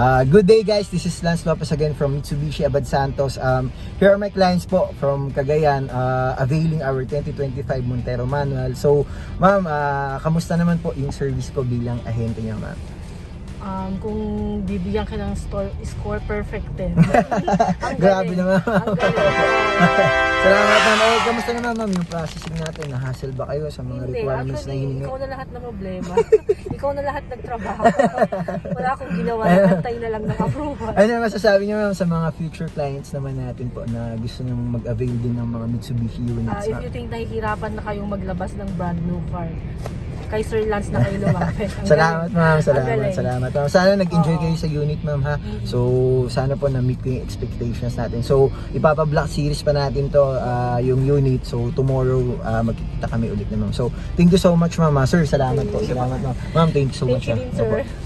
Uh, good day guys, this is Lance Lopez again from Mitsubishi Abad Santos. Um, here are my clients po from Cagayan uh, availing our 2025 Montero manual. So, ma'am, uh, kamusta naman po yung service ko bilang ahente niyo, ma'am? Um, kung bibigyan ka ng store, score perfect 10. Ang Grabe naman. Ang galing. Salamat ma'am. Eh, kamusta naman ma'am yung processing natin? Na-hassle ba kayo sa mga Hindi, requirements na actually, hiningi? ikaw na lahat ng problema. ikaw na lahat nagtrabaho. Wala akong ginawa, nantay na lang ng approval. Ano masasabi niyo ma'am sa mga future clients naman natin po na gusto nyo mag-avail din ng mga Mitsubishi units if ma'am? you think nahihirapan na kayong maglabas ng brand new car, kay Sir Lance na kayo lumapit. Ang Salamat ma'am, salamat, salamat ma'am. Sana nag-enjoy kayo sa unit ma'am ha. Mhm. So, sana po na-meet ko yung expectations natin. So, ipapa-block series pa natin to, ah, yung unit. So, tomorrow, ah, magkikita kami ulit na ma'am. So, thank you so much ma'am. ha. Sir, salamat po. Salamat ma'am. Ma'am, thank you so Thank much. you ha. din, sir. Opo.